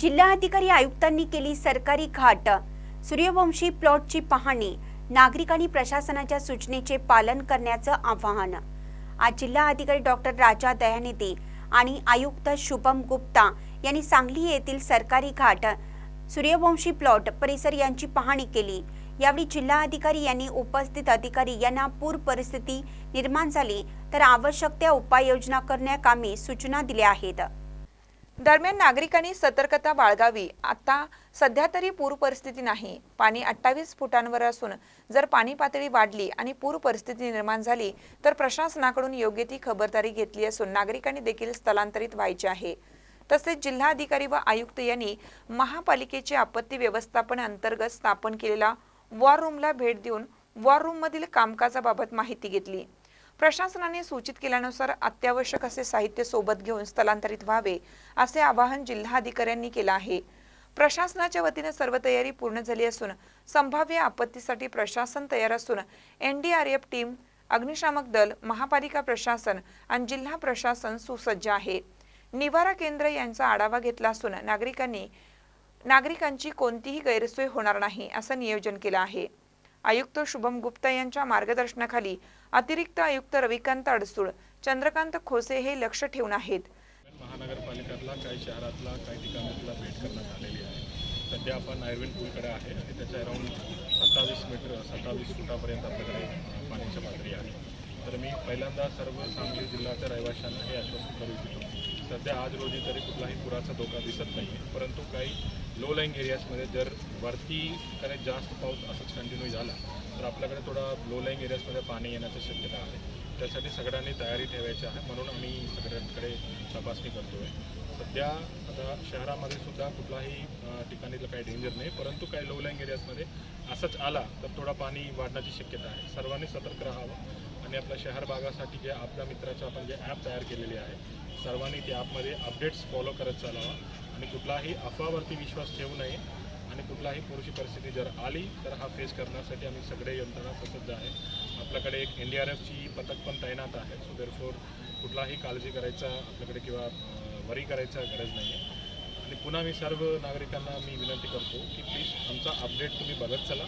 जिल्हाधिकारी आयुक्तांनी केली सरकारी घाट. सूर्यवंशी प्लॉटची पाहणी नागरिकांनी प्रशासनाच्या सूचनेचे पालन करण्याचं आवाहन. आज जिल्हाधिकारी डॉक्टर राजा दयानिधी आणि आयुक्त शुभम गुप्ता यांनी सांगली येथील सरकारी घाट सूर्यवंशी प्लॉट परिसर यांची पाहणी केली. यावेळी जिल्हाधिकारी यांनी उपस्थित अधिकारी यांना पूर परिस्थिती निर्माण झाली तर आवश्यक त्या उपाययोजना करण्याकामी सूचना दिल्या आहेत. दरम्यान नागरिकांनी सतर्कता बाळगावी. आता सध्या तरी पूर परिस्थिती नाही. पाणी अठ्ठावीस फुटांवर असून जर पाणी पातळी वाढली आणि पूर परिस्थिती निर्माण झाली तर प्रशासनाकडून योग्य ती खबरदारी घेतली असून नागरिकांनी देखील स्थलांतरित व्हायचे आहे. तसेच जिल्हाधिकारी व आयुक्त यांनी महापालिकेचे आपत्ती व्यवस्थापन अंतर्गत स्थापन केलेला वॉर रूमला भेट देऊन वॉर रूममधील कामकाजाबाबत माहिती घेतली. प्रशासनाने सूचित केल्यानुसार अत्यावश्यक असे साहित्य सोबत घेऊन स्थलांतरित व्हावे असे आवाहन जिल्हाधिकाऱ्यांनी केलं आहे. प्रशासनाच्या वतीने सर्व तयारी पूर्ण झाली असून संभाव्य आपत्तीसाठी प्रशासन तयार असून एनडीआरएफ टीम अग्निशामक दल महापालिका प्रशासन आणि जिल्हा प्रशासन सुसज्ज आहे. निवारा केंद्र यांचा आढावा घेतला असून नागरिकांनी नागरिकांची कोणतीही गैरसोय होणार नाही असं नियोजन केलं आहे. आयुक्त शुभम गुप्ता यांच्या मार्गदर्शनाखाली अतिरिक्त आयुक्त रविकांत अडसूळ चंद्रकांत खोसे हे लक्ष ठेवून आहेत. महानगरपालिकातला काही शहरातला काही ठिकाणातला भेट करण्यात आलेली आहे. सध्या आपण आयर्विन पूलकडे आहे आणि त्याच्या अराऊंड सत्तावीस मीटर सत्तावीस फुटापर्यंत आपल्याकडे पाण्याची पातळी आहे. तर मी पहिल्यांदा सर्व सांगली जिल्ह्याच्या रहिवाशांना हे आश्वासन करू इच्छितो. सध्या आज रोजी तरी कुठलाही पुराचा धोका दिसत नाही आहे परंतु काही लो लाईंग एरियाजमध्ये जर वरती काही जास्त पाऊस असंच कंटिन्यू झाला तर आपल्याकडे थोडा लो लाईंग एरियाजमध्ये पाणी येण्याची शक्यता आहे. त्यासाठी सगळ्यांनी तयारी ठेवायची आहे म्हणून आम्ही सगळ्यांकडे तपासणी करतो आहे सध्या आता शहरामध्ये सुद्धा कुठलाही अ, ठिकाणी काही डेंजर नाही परंतु काही लो लाईंग एरियाजमध्ये असंच आला तर थोडा पाणी वाढण्याची शक्यता आहे. सर्वांनी सतर्क राहावं आणि आपल्या शहर भागासाठी जे आपल्या मित्राचं आपण जे ॲप तयार केलेले आहे सर्वांनी त्या ॲपमध्ये अपडेट्स फॉलो करत चालावा आणि कुठलाही अफवावरती विश्वास ठेवू नये आणि कुठलाही पुरुषी परिस्थिती जर आली तर हा फेस करण्यासाठी आम्ही सगळे यंत्रणा ससज्ज आहे. आपल्याकडे एक एन डी आर एफची पथक पण तैनात आहे सो देरफोर कुठलाही काळजी करायचा आपल्याकडे किंवा वरी करायचा गरज नाही आहे आणि पुन्हा मी सर्व नागरिकांना मी विनंती करतो की प्लीज आमचा अपडेट तुम्ही बघत चला.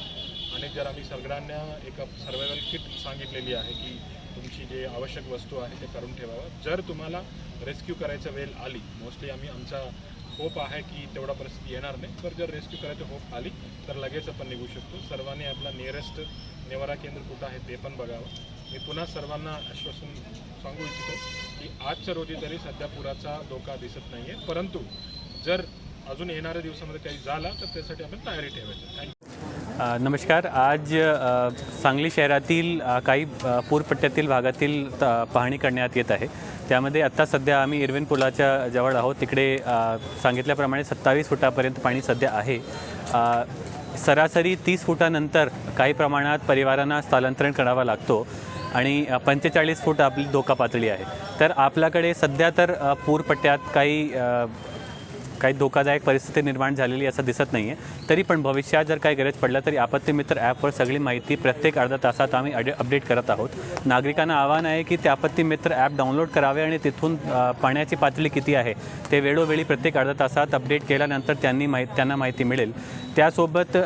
आणि जर आम्ही सगळ्यांना एक सर्वायवल किट सांगितलेली आहे की तुमची जे आवश्यक वस्तू आहे ते करून ठेवावं. जर तुम्हाला रेस्क्यू करायचं वेळ आली मोस्टली आम्ही आमचा होप आहे की तेवढा परिस्थिती येणार नाही तर जर रेस्क्यू करायचं होप आली तर लगेच आपण निघू शकतो. सर्वांनी आपला नियरेस्ट निवारा केंद्र कुठं आहे ते पण बघावं. मी पुन्हा सर्वांना आश्वासन सांगू इच्छितो की आजच्या रोजी तरी सध्या पुराचा धोका दिसत नाही आहे परंतु जर अजून येणाऱ्या दिवसामध्ये काही झाला तर त्यासाठी आपण तयारी ठेवायची. थँक्यू नमस्कार. आज सांगली शहरातील काही पूरपट्ट्यातील भागातील त- पाहणी करण्यात येत आहे. त्यामध्ये आत्ता सध्या आम्ही इरविन पुलाच्या जवळ आहोत. तिकडे सांगितल्याप्रमाणे सत्तावीस फुटापर्यंत पाणी सध्या आहे. सरासरी तीस फुटानंतर काही प्रमाणात परिवारांना स्थलांतरण करावा लागतो आणि पंचेचाळीस फूट आपली धोका पातळी आहे. तर आपल्याकडे सध्या तर पूरपट्ट्यात काही काही धोकादायक परिस्थिती निर्माण झालेली असं दिसत नाही आहे तरी पण भविष्यात जर काही गरज पडलं तरी आपत्ती मित्र ॲपवर सगळी माहिती प्रत्येक अर्ध्या तासात आम्ही अडे अपडेट करत आहोत. नागरिकांना आव्हान आहे की ते आपत्ती मित्र ॲप डाउनलोड करावे आणि तिथून पाण्याची पातळी किती आहे ते वेळोवेळी प्रत्येक अर्धा तासात अपडेट केल्यानंतर त्यांनी माहि त्यांना माहिती मिळेल. त्यासोबत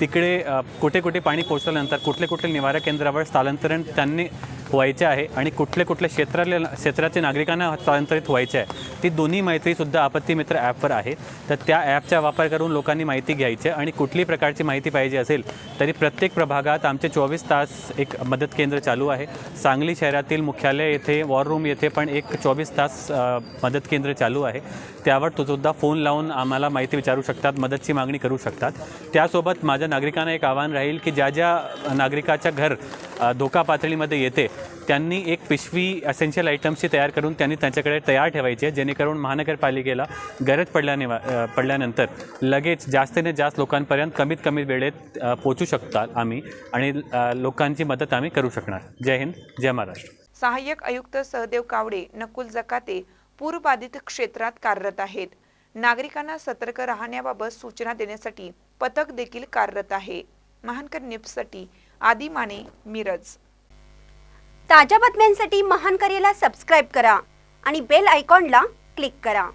तिकडे कुठे कुठे पाणी पोहोचल्यानंतर कुठले कुठले निवारा केंद्रावर स्थलांतरण त्यांनी व्हायचे आहे आणि कुठले कुठल्या क्षेत्रातले क्षेत्राचे नागरिकांना हस्तांतरित व्हायचे आहे ती दोन्ही माहितीसुद्धा आपत्ती मित्र ॲपवर आहे. तर त्या ॲपचा वापर करून लोकांनी माहिती घ्यायची आहे आणि कुठली प्रकारची माहिती पाहिजे असेल तरी प्रत्येक प्रभागात आमचे चोवीस तास एक मदत केंद्र चालू आहे. सांगली शहरातील मुख्यालय येथे वॉर रूम येथे पण एक चोवीस तास मदत केंद्र चालू आहे. त्यावर तो सुद्धा फोन लावून आम्हाला माहिती विचारू शकतात मदतची मागणी करू शकतात. त्यासोबत माझ्या नागरिकांना एक आव्हान राहील की ज्या ज्या नागरिकाच्या घर धोका पातळीमध्ये येते त्यांनी एक पिशवी असेन्शियल आयटम्सची तयार करून त्यांनी त्यांच्याकडे तयार ठेवायची आहे जेणेकरून महानगरपालिकेला गरज पडल्याने पडल्यानंतर लगेच जास्तीने जास्त लोकांपर्यंत कमीत कमी वेळेत पोचू शकतात आम्ही आणि लोकांची मदत आम्ही करू शकणार. जय हिंद जय महाराष्ट्र. सहाय्यक आयुक्त सहदेव कावडे नकुल जकाते पूरबाधित क्षेत्रात कार्यरत आहेत. नागरिकांना सतर्क राहण्याबाबत सूचना देण्यासाठी पथक देखील कार्यरत आहे. महानकर न्यूजसाठी आदी माने मिरज. ताज्या बातम्यांसाठी महानकरेला सबस्क्राईब करा आणि बेल आयकॉनला क्लिक करा.